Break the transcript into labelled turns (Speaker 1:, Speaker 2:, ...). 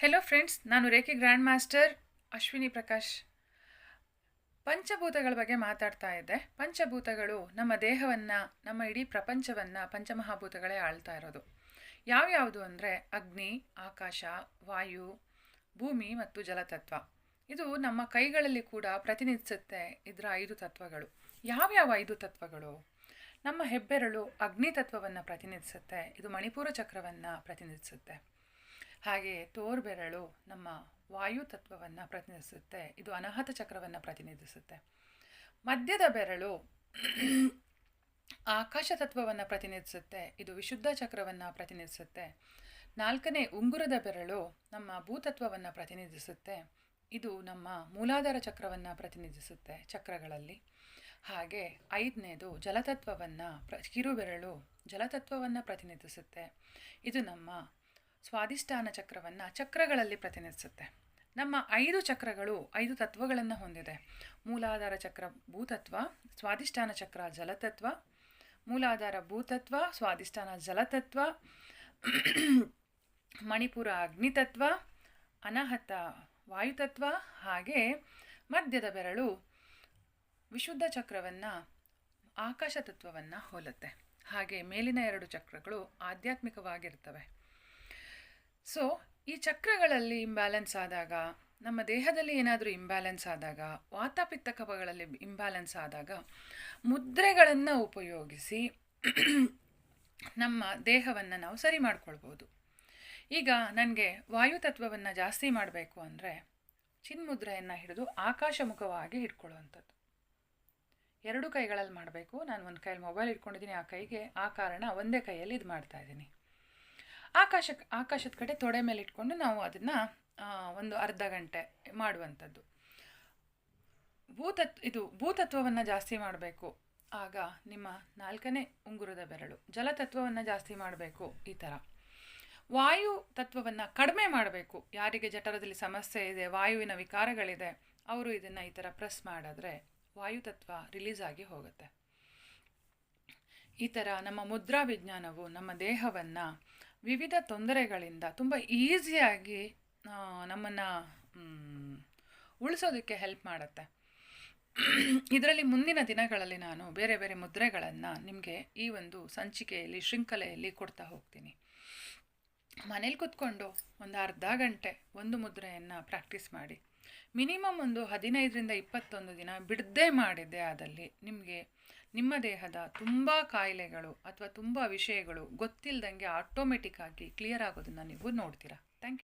Speaker 1: Hello friends ನಾನು ರೇಖೆ grand master Ashwini Prakash. ಪಂಚಭೂತಗಳ ಬಗ್ಗೆ ಮಾತಾಡ್ತಾ ಇದ್ದೆ. ಪಂಚಭೂತಗಳು ನಮ್ಮ ದೇಹವನ್ನು, ನಮ್ಮ ಇಡೀ ಪ್ರಪಂಚವನ್ನು ಪಂಚಮಹಾಭೂತಗಳೇ ಆಳ್ತಾ ಇರೋದು. ಯಾವ್ಯಾವುದು ಅಂದರೆ ಅಗ್ನಿ, ಆಕಾಶ, ವಾಯು, ಭೂಮಿ ಮತ್ತು ಜಲತತ್ವ. ಇದು ನಮ್ಮ ಕೈಗಳಲ್ಲಿ ಕೂಡ ಪ್ರತಿನಿಧಿಸುತ್ತೆ ಇದರ ಐದು ತತ್ವಗಳು. ಯಾವ್ಯಾವ ಐದು ತತ್ವಗಳು? ನಮ್ಮ ಹೆಬ್ಬೆರಳು ಅಗ್ನಿ ತತ್ವವನ್ನು ಪ್ರತಿನಿಧಿಸುತ್ತೆ, ಇದು ಮಣಿಪುರ ಚಕ್ರವನ್ನು ಪ್ರತಿನಿಧಿಸುತ್ತೆ. ಹಾಗೆ ತೋರ್ಬೆರಳು ನಮ್ಮ ವಾಯು ತತ್ವವನ್ನು ಪ್ರತಿನಿಧಿಸುತ್ತೆ, ಇದು ಅನಾಹತ ಚಕ್ರವನ್ನು ಪ್ರತಿನಿಧಿಸುತ್ತೆ. ಮಧ್ಯದ ಬೆರಳು ಆಕಾಶ ತತ್ವವನ್ನು ಪ್ರತಿನಿಧಿಸುತ್ತೆ, ಇದು ವಿಶುದ್ಧ ಚಕ್ರವನ್ನು ಪ್ರತಿನಿಧಿಸುತ್ತೆ. ನಾಲ್ಕನೇ ಉಂಗುರದ ಬೆರಳು ನಮ್ಮ ಭೂತತ್ವವನ್ನು ಪ್ರತಿನಿಧಿಸುತ್ತೆ, ಇದು ನಮ್ಮ ಮೂಲಾಧಾರ ಚಕ್ರವನ್ನು ಪ್ರತಿನಿಧಿಸುತ್ತೆ ಚಕ್ರಗಳಲ್ಲಿ. ಹಾಗೆ ಐದನೇದು ಜಲತತ್ವವನ್ನು ಪ್ರ, ಕಿರುಬೆರಳು ಜಲತತ್ವವನ್ನು ಪ್ರತಿನಿಧಿಸುತ್ತೆ, ಇದು ನಮ್ಮ ಸ್ವಾದಿಷ್ಠಾನ ಚಕ್ರವನ್ನು ಚಕ್ರಗಳಲ್ಲಿ ಪ್ರತಿನಿಧಿಸುತ್ತೆ. ನಮ್ಮ ಐದು ಚಕ್ರಗಳು ಐದು ತತ್ವಗಳನ್ನು ಹೊಂದಿದೆ. ಮೂಲಾಧಾರ ಚಕ್ರ ಭೂತತ್ವ ಸ್ವಾದಿಷ್ಠಾನ ಚಕ್ರ ಜಲತತ್ವ, ಮೂಲಾಧಾರ ಭೂತತ್ವ ಸ್ವಾದಿಷ್ಠಾನ ಜಲತತ್ವ, ಮಣಿಪುರ ಅಗ್ನಿತತ್ವ, ಅನಾಹತ ವಾಯುತತ್ವ ಹಾಗೆ ಮಧ್ಯದ ಬೆರಳು ವಿಶುದ್ಧ ಚಕ್ರವನ್ನು ಆಕಾಶ ತತ್ವವನ್ನು ಹೋಲುತ್ತೆ. ಹಾಗೆ ಮೇಲಿನ ಎರಡು ಚಕ್ರಗಳು ಆಧ್ಯಾತ್ಮಿಕವಾಗಿರ್ತವೆ. ಸೊ ಈ ಚಕ್ರಗಳಲ್ಲಿ ಇಂಬ್ಯಾಲೆನ್ಸ್ ಆದಾಗ, ನಮ್ಮ ದೇಹದಲ್ಲಿ ಏನಾದರೂ ಇಂಬ್ಯಾಲೆನ್ಸ್ ಆದಾಗ ವಾತಾಪಿತ್ತ ಕಪಗಳಲ್ಲಿ ಇಂಬ್ಯಾಲೆನ್ಸ್ ಆದಾಗ, ಮುದ್ರೆಗಳನ್ನು ಉಪಯೋಗಿಸಿ ನಮ್ಮ ದೇಹವನ್ನು ನಾವು ಸರಿ ಮಾಡ್ಕೊಳ್ಬೋದು. ಈಗ ನನಗೆ ವಾಯುತತ್ವವನ್ನು ಜಾಸ್ತಿ ಮಾಡಬೇಕು ಅಂದರೆ ಚಿನ್ಮುದ್ರೆಯನ್ನು ಹಿಡಿದು ಆಕಾಶಮುಖವಾಗಿ ಇಟ್ಕೊಳ್ಳುವಂಥದ್ದು ಎರಡು ಕೈಗಳಲ್ಲಿ ಮಾಡಬೇಕು. ನಾನು ಒಂದು ಕೈಯಲ್ಲಿ ಮೊಬೈಲ್ ಇಟ್ಕೊಂಡಿದ್ದೀನಿ ಆ ಕೈಗೆ ಆ ಕಾರಣ ಒಂದೇ ಕೈಯಲ್ಲಿ ಇದು ಮಾಡ್ತಾ ಇದ್ದೀನಿ ಆಕಾಶ, ಆಕಾಶದ ಕಡೆ ತೊಡೆ ಮೇಲೆ ಇಟ್ಕೊಂಡು ನಾವು ಅದನ್ನು ಒಂದು ಅರ್ಧ ಗಂಟೆ ಮಾಡುವಂಥದ್ದು. ಭೂತತ್ವ ಇದು ಭೂತತ್ವವನ್ನು ಜಾಸ್ತಿ ಮಾಡಬೇಕು. ಆಗ ನಿಮ್ಮ ನಾಲ್ಕನೇ ಉಂಗುರದ ಬೆರಳು, ಜಲತತ್ವವನ್ನು ಜಾಸ್ತಿ ಮಾಡಬೇಕು ಈ ಥರ ವಾಯು ತತ್ವವನ್ನು ಕಡಿಮೆ ಮಾಡಬೇಕು. ಯಾರಿಗೆ ಜಠರದಲ್ಲಿ ಸಮಸ್ಯೆ ಇದೆ, ವಾಯುವಿನ ವಿಕಾರಗಳಿದೆ, ಅವರು ಇದನ್ನು ಈ ಥರ ಪ್ರೆಸ್ ಮಾಡಿದ್ರೆ ವಾಯುತತ್ವ ರಿಲೀಸ್ ಆಗಿ ಹೋಗುತ್ತೆ. ಈ ಥರ ನಮ್ಮ ಮುದ್ರಾ ವಿಜ್ಞಾನವು ನಮ್ಮ ದೇಹವನ್ನು ವಿವಿಧ ತೊಂದರೆಗಳಿಂದ ತುಂಬ ಈಸಿಯಾಗಿ ನಮ್ಮನ್ನು ಉಳಿಸೋದಕ್ಕೆ ಹೆಲ್ಪ್ ಮಾಡುತ್ತೆ. ಇದರಲ್ಲಿ ಮುಂದಿನ ದಿನಗಳಲ್ಲಿ ನಾನು ಬೇರೆ ಬೇರೆ ಮುದ್ರೆಗಳನ್ನು ನಿಮಗೆ ಈ ಒಂದು ಸಂಚಿಕೆಯಲ್ಲಿ, ಶೃಂಖಲೆಯಲ್ಲಿ ಕೊಡ್ತಾ ಹೋಗ್ತೀನಿ. ಮನೇಲಿ ಕೂತ್ಕೊಂಡು ಒಂದು ಅರ್ಧ ಗಂಟೆ ಒಂದು ಮುದ್ರೆಯನ್ನು ಪ್ರಾಕ್ಟೀಸ್ ಮಾಡಿ. ಮಿನಿಮಮ್ ಒಂದು ಹದಿನೈದರಿಂದ ಇಪ್ಪತ್ತೊಂದು ದಿನ ಬಿಡದೆ ಮಾಡಿದ್ದೆ ಆದಲ್ಲಿ ನಿಮಗೆ, ನಿಮ್ಮ ದೇಹದ ತುಂಬ ಕಾಯಿಲೆಗಳು ಅಥವಾ ತುಂಬ ವಿಷಯಗಳು ಗೊತ್ತಿಲ್ಲದಂಗೆ ಆಟೋಮೆಟಿಕ್ಕಾಗಿ ಕ್ಲಿಯರ್ ಆಗೋದನ್ನು ನೀವು ನೋಡ್ತೀರಾ? Thank you